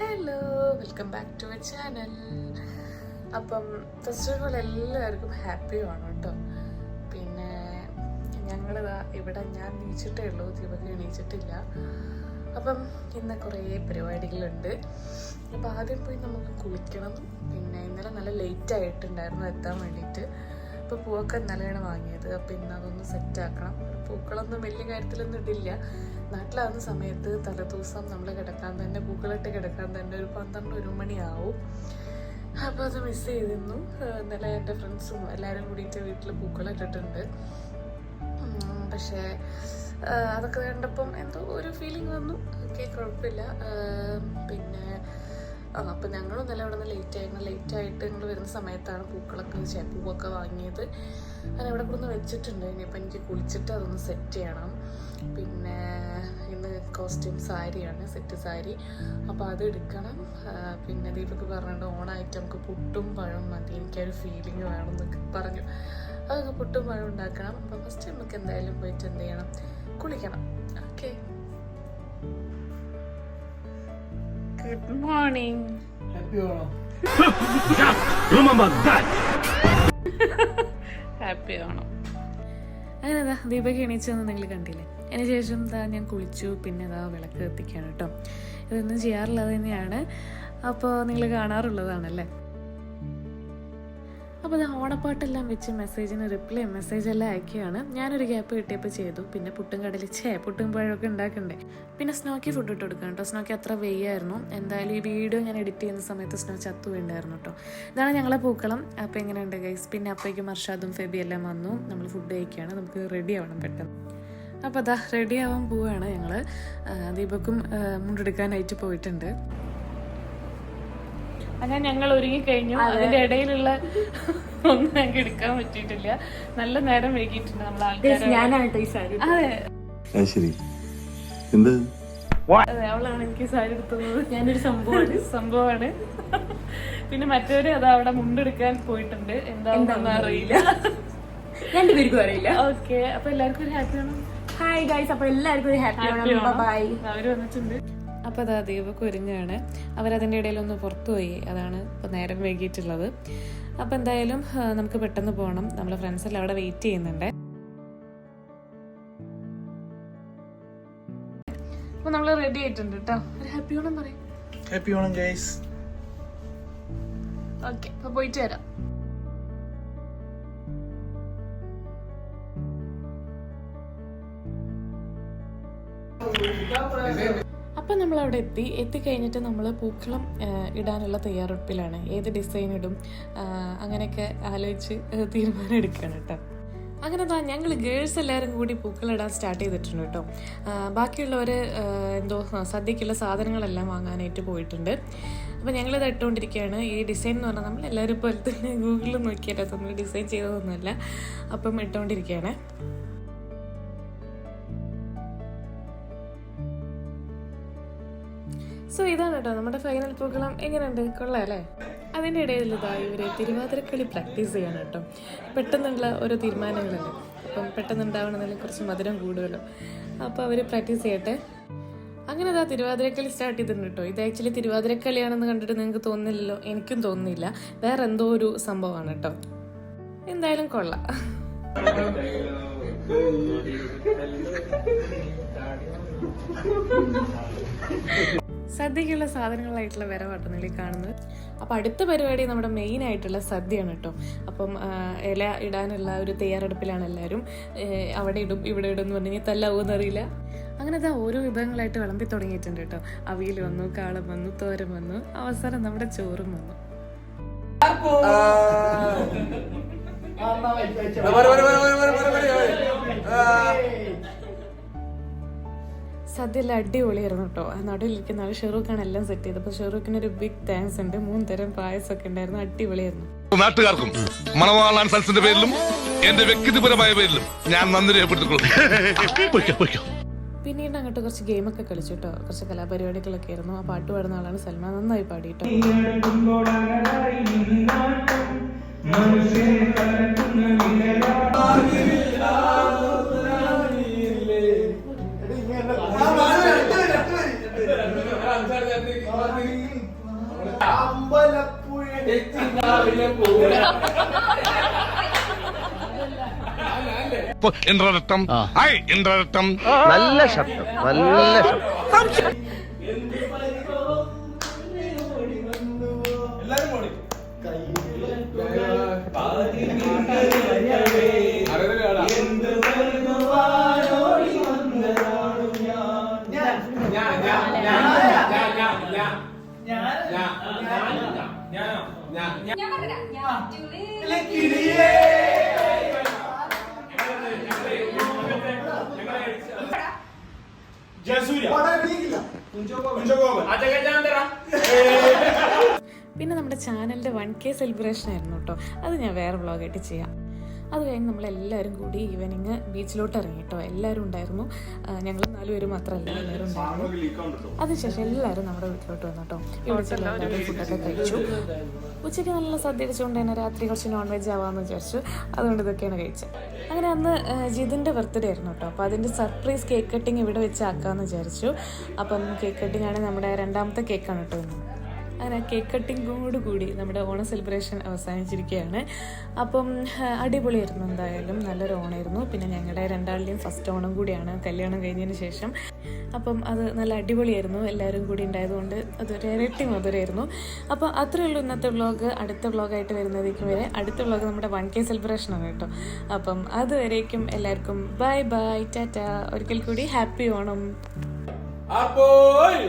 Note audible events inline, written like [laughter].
Hello welcome back to my channel അപ്പം first of all എല്ലാവർക്കും happy ആണ് കേട്ടോ. പിന്നെ ഞങ്ങളിതാ ഇവിടെ ഞാൻ നീച്ചിട്ടേ ഉള്ളൂ ദീപക് എണീച്ചിട്ടില്ല. അപ്പം ഇന്ന് കുറേ പരിപാടികളുണ്ട്. അപ്പോൾ ആദ്യം പോയി നമുക്ക് കുളിക്കണം. പിന്നെ ഇന്നലെ നല്ല ലേറ്റ് ആയിട്ടുണ്ടായിരുന്നു എത്താൻ വേണ്ടിയിട്ട്. അപ്പോൾ പൂവൊക്കെ ഇന്നലെയാണ് വാങ്ങിയത്. അപ്പോൾ ഇന്ന് അതൊന്ന് സെറ്റ് ആക്കണം. പൂക്കളൊന്നും വലിയ കാര്യത്തിലൊന്നും ഇടില്ല. നാട്ടിലാവുന്ന സമയത്ത് തലേദിവസം നമ്മൾ കിടക്കാൻ തന്നെ പൂക്കളിട്ട് കിടക്കാൻ തന്നെ ഒരു പന്ത്രണ്ട് ഒരു മണിയാവും. അപ്പോൾ അത് മിസ് ചെയ്തിരുന്നു. ഇന്നലെ എന്റെ ഫ്രണ്ട്സും എല്ലാവരും കൂടിയിട്ട് വീട്ടിൽ പൂക്കളിട്ടിട്ടുണ്ട് പക്ഷേ അതൊക്കെ കണ്ടപ്പം എന്തോ ഒരു ഫീലിംഗ് വന്നു. ഓക്കെ കുഴപ്പമില്ല. പിന്നെ ആ അപ്പം ഞങ്ങളും നല്ല അവിടെ നിന്ന് ലേറ്റ് ആയിരുന്നു. ലേറ്റ് ആയിട്ട് ഞങ്ങൾ വരുന്ന സമയത്താണ് പൂക്കളൊക്കെ പൂവൊക്കെ വാങ്ങിയത്. ഞാൻ ഇവിടെ കൊണ്ടു വെച്ചിട്ടുണ്ട്. ഇനിയിപ്പോൾ എനിക്ക് കുളിച്ചിട്ട് അതൊന്ന് സെറ്റ് ചെയ്യണം. പിന്നെ ഇന്ന് കോസ്റ്റ്യൂം സാരിയാണ് സെറ്റ് സാരി. അപ്പോൾ അത് എടുക്കണം. പിന്നെ ദീപക്ക് പറഞ്ഞിട്ട് ഓണായിട്ട് നമുക്ക് പുട്ടും പഴം മതി. എനിക്കൊരു ഫീലിംഗ് വേണം എന്നൊക്കെ പറഞ്ഞു. അതൊക്കെ പുട്ടും പഴം ഉണ്ടാക്കണം. അപ്പം ഫസ്റ്റ് നമുക്ക് എന്തായാലും പോയിട്ട് എന്ത് ചെയ്യണം? കുളിക്കണം. Okay good morning happy Onam. [laughs] Happy അങ്ങനെ അതാ ദീപക് എണീച്ചൊന്നും നിങ്ങൾ കണ്ടില്ലേ? അതിന് ശേഷം എന്താ ഞാൻ കുളിച്ചു പിന്നെ അതാ വിളക്ക് കത്തിക്കാണ് കേട്ടോ. ഇതൊന്നും ചെയ്യാറുള്ളത് തന്നെയാണ്. അപ്പോൾ നിങ്ങൾ കാണാറുള്ളതാണല്ലേ? അപ്പോൾ അത് ഓണപ്പാട്ടെല്ലാം വെച്ച് മെസ്സേജിന് റിപ്ലൈ മെസ്സേജ് എല്ലാം അയക്കുകയാണ്. ഞാനൊരു ഗ്യാപ്പ് കിട്ടിയപ്പോൾ ചെയ്തു. പിന്നെ പുട്ടും കടലിച്ചേ പുട്ടും പഴമൊക്കെ ഉണ്ടാക്കണ്ടേ? പിന്നെ സ്നോക്കി ഫുഡ് ഇട്ട് കൊടുക്കണം കേട്ടോ സ്നോക്കി അത്ര വെയ്യായിരുന്നു. എന്തായാലും ഈ വീഡിയോ ഞാൻ എഡിറ്റ് ചെയ്യുന്ന സമയത്ത് സ്നോ ചത്തു വീണ്ടായിരുന്നു കേട്ടോ ഇതാണ് ഞങ്ങളെ പൂക്കളം. അപ്പോൾ എങ്ങനെയുണ്ട് ഗൈസ് പിന്നെ അപ്പോഴേക്കും അർഷാദും ഫെബി എല്ലാം വന്നു. നമ്മൾ ഫുഡ് കഴിക്കുകയാണ് നമുക്ക് റെഡി ആവണം പെട്ടെന്ന്. അപ്പോൾ അതാ റെഡി ആവാൻ പോവുകയാണ് ഞങ്ങൾ ദീപക്കും മുണ്ടെടുക്കാനായിട്ട് പോയിട്ടുണ്ട്. അങ്ങനെ ഞങ്ങൾ ഒരുങ്ങി കഴിഞ്ഞു. അതിന്റെ ഇടയിലുള്ള ഒന്നും ഞങ്ങൾക്ക് എടുക്കാൻ പറ്റിയിട്ടില്ല. നല്ല നേരം വൈകിട്ടുണ്ട് നമ്മൾ ആൾക്കാർ ഞാനാണ് കേട്ടോ ഈ സാരി. അതെ. അത് ശരി. എന്ത്? അവളാണ് എനിക്ക് സാരി എടുത്തത്. ഞാനൊരു സംഭവമാണ്. [laughs] സംഭവമാണ്. പിന്നെ മറ്റവര് അത് അവിടെ മുണ്ടെടുക്കാൻ പോയിട്ടുണ്ട്. എന്താണെന്ന് അറിയില്ല. രണ്ടുപേർക്കും അറിയില്ല. ഓക്കെ അപ്പൊ എല്ലാവർക്കും ഒരു ഹാപ്പി ആണ് ഹായ് ഗൈസ് അപ്പൊ എല്ലാവർക്കും ഒരു ഹാപ്പി ആണ് ബൈ അവർ വന്നിട്ടുണ്ട്. അപ്പൊ അതാ ദീപക്ക് ഒരുങ്ങാണ് അവരതിന്റെ ഇടയിൽ ഒന്ന് പുറത്തു പോയി. അതാണ് ഇപ്പൊ നേരം വൈകിട്ടുള്ളത് അപ്പൊ എന്തായാലും നമുക്ക് പെട്ടെന്ന് പോകണം നമ്മളെ ഫ്രണ്ട്സ് എല്ലാം അവിടെ വെയിറ്റ് ചെയ്യുന്നുണ്ട്. റെഡി ആയിട്ടുണ്ട് കേട്ടോ ഒരു ഹാപ്പി ഓണം പറയും. ഹാപ്പി ഓണം ഗൈസ് ഓക്കെ അപ്പൊ പോയിട്ട് വരാം. അപ്പം നമ്മൾ അവിടെ എത്തി എത്തിക്കഴിഞ്ഞിട്ട് നമ്മൾ പൂക്കളം ഇടാനുള്ള തയ്യാറെടുപ്പിലാണ്. ഏത് ഡിസൈൻ ഇടും അങ്ങനെയൊക്കെ ആലോചിച്ച് തീരുമാനം എടുക്കുകയാണ് കേട്ടോ അങ്ങനെ താ ഞങ്ങൾ ഗേൾസ് എല്ലാവരും കൂടി പൂക്കളിടാൻ സ്റ്റാർട്ട് ചെയ്തിട്ടുണ്ട് കേട്ടോ ബാക്കിയുള്ളവർ എന്തോ സദ്യക്കുള്ള സാധനങ്ങളെല്ലാം വാങ്ങാനായിട്ട് പോയിട്ടുണ്ട്. അപ്പോൾ ഞങ്ങളിത് ഇട്ടുകൊണ്ടിരിക്കുകയാണ് ഈ ഡിസൈൻ എന്ന് പറഞ്ഞാൽ നമ്മൾ എല്ലാവരും പോലെ തന്നെ ഗൂഗിളിൽ നോക്കിയിട്ട് നമ്മൾ ഡിസൈൻ ചെയ്തതൊന്നുമല്ല. അപ്പം ഇട്ടുകൊണ്ടിരിക്കുകയാണ് സോ ഇതാണ് കേട്ടോ നമ്മുടെ ഫൈനൽ പൂക്കളം. എങ്ങനെയുണ്ട്? കൊള്ളാം അല്ലേ? അതിന്റെ ഇടയിൽ ഇതാ ഇവർ തിരുവാതിരക്കളി പ്രാക്ടീസ് ചെയ്യണം കേട്ടോ. പെട്ടെന്നുള്ള ഓരോ തീരുമാനങ്ങളല്ലേ അപ്പം പെട്ടെന്നുണ്ടാവണമെന്നതിൽ കുറച്ച് മധുരം കൂടുമല്ലോ അപ്പോൾ അവർ പ്രാക്ടീസ് ചെയ്യട്ടെ. അങ്ങനെ അതാ തിരുവാതിരക്കളി സ്റ്റാർട്ട് ചെയ്തിട്ടുണ്ട് കേട്ടോ. ഇത് ആക്ച്വലി തിരുവാതിരക്കളിയാണെന്ന് കണ്ടിട്ട് നിങ്ങൾക്ക് തോന്നില്ലല്ലോ എനിക്കും തോന്നുന്നില്ല. വേറെ എന്തോ ഒരു സംഭവമാണ് കേട്ടോ. എന്തായാലും കൊള്ളാം. [laughs] [laughs] സദ്യക്കുള്ള സാധനങ്ങളായിട്ടുള്ള വരവാട്ടുന്നില്ലേ കാണുന്നത്. അപ്പം അടുത്ത പരിപാടി നമ്മുടെ മെയിൻ ആയിട്ടുള്ള സദ്യയാണ് കേട്ടോ അപ്പം ഇല ഇടാനുള്ള ഒരു തയ്യാറെടുപ്പിലാണ് എല്ലാവരും. അവിടെ ഇടും ഇവിടെ ഇടും എന്ന് പറഞ്ഞാൽ തല്ലാവൂന്ന് അറിയില്ല. അങ്ങനെ അതാ ഓരോ വിഭവങ്ങളായിട്ട് വിളമ്പി തുടങ്ങിയിട്ടുണ്ട് കേട്ടോ അവിയൽ വന്നു കാളം വന്നു തോരൻ വന്നു അവസാനം നമ്മുടെ ചോറും വന്നു. സദ്യ എല്ലാം അടിപൊളിയായിരുന്നു കേട്ടോ. ആ നടുവിലിരിക്കുന്ന ആൾ ഷെറൂഖാണ് എല്ലാം സെറ്റ് ചെയ്തത്. അപ്പൊ ഷെറൂഖിന് ഒരു ബിഗ് താങ്ക്സ് ഉണ്ട്. മൂന്ന് തരം പായസമൊക്കെ ഉണ്ടായിരുന്നു. അടിപൊളിയായിരുന്നു. നാട്ടുകാർക്കും മണവാളാൻ സൽസിന്റെ പേരിലും എന്റെ വ്യക്തിപരമായ പേരിലും ഞാൻ നന്ദി രേഖപ്പെടുത്തിക്കൊള്ളു. പിന്നീട് അങ്ങോട്ട് കുറച്ച് ഗെയിമൊക്കെ കളിച്ചു കേട്ടോ. കുറച്ച് കലാപരിപാടികളൊക്കെ ആയിരുന്നു. ആ പാട്ട് പാടുന്ന ആളാണ് സൽമാൻ. നന്നായി പാടി കേട്ടോ ഇന്ദ്രരട്ടം ഐ നല്ല ശബ്ദം നല്ല ശബ്ദം. പിന്നെ നമ്മുടെ ചാനലിന്റെ വൺ കെ സെലിബ്രേഷൻ ആയിരുന്നു കേട്ടോ അത് ഞാൻ വേറെ വ്ളോഗായിട്ട് ചെയ്യാം അത് കഴിഞ്ഞ് നമ്മളെല്ലാവരും കൂടി ഈവനിങ് ബീച്ചിലോട്ട് ഇറങ്ങി കേട്ടോ. എല്ലാവരും ഉണ്ടായിരുന്നു. ഞങ്ങൾ നാലുപേരും മാത്രമല്ല എല്ലാവരും ഉണ്ടായിരുന്നു. അതിനുശേഷം എല്ലാവരും നമ്മുടെ വീട്ടിലോട്ട് വന്നു കേട്ടോ. ഇവിടെ ഫുഡൊക്കെ കഴിച്ചു. ഉച്ചയ്ക്ക് നല്ല സദ്യ അടിച്ചുകൊണ്ട് തന്നെ രാത്രി കുറച്ച് നോൺ വെജ് ആവാമെന്ന് വിചാരിച്ചു. അതുകൊണ്ട് ഇതൊക്കെയാണ് കഴിച്ചത്. അങ്ങനെ അന്ന് ജിതിന്റെ ബർത്ത്ഡേ ആയിരുന്നു കേട്ടോ. അപ്പോൾ അതിന്റെ സർപ്രൈസ് കേക്ക് കട്ടിങ് ഇവിടെ വെച്ച് ആക്കാമെന്ന് വിചാരിച്ചു. അപ്പം കേക്ക് കട്ടിങ് ആണ് നമ്മുടെ രണ്ടാമത്തെ കേക്കാണ് കേട്ടോ അങ്ങനെ കേക്ക് കട്ടിങ്ങോട് കൂടി നമ്മുടെ ഓണം സെലിബ്രേഷൻ അവസാനിച്ചിരിക്കുകയാണ്. അപ്പം അടിപൊളിയായിരുന്നു എന്തായാലും. നല്ലൊരു ഓണമായിരുന്നു പിന്നെ ഞങ്ങളുടെ രണ്ടാളുടെയും ഫസ്റ്റ് ഓണം കൂടിയാണ് കല്യാണം കഴിഞ്ഞതിന് ശേഷം. അപ്പം അത് നല്ല അടിപൊളിയായിരുന്നു. എല്ലാവരും കൂടി ഉണ്ടായതുകൊണ്ട് അതൊരു ഇരട്ടി മധുരമായിരുന്നു അപ്പോൾ അത്രയേ ഉള്ളൂ ഇന്നത്തെ വ്ളോഗ് അടുത്ത വ്ലോഗായിട്ട് വരുന്നതേക്കും വരെ അടുത്ത വ്ലോഗ് നമ്മുടെ വൺ കെ സെലിബ്രേഷൻ ആണ് കേട്ടോ. അപ്പം അതുവരേക്കും എല്ലാവർക്കും ബൈ ബൈ ടാറ്റ. ഒരിക്കൽ കൂടി ഹാപ്പി ഓണം. അപ്പോൾ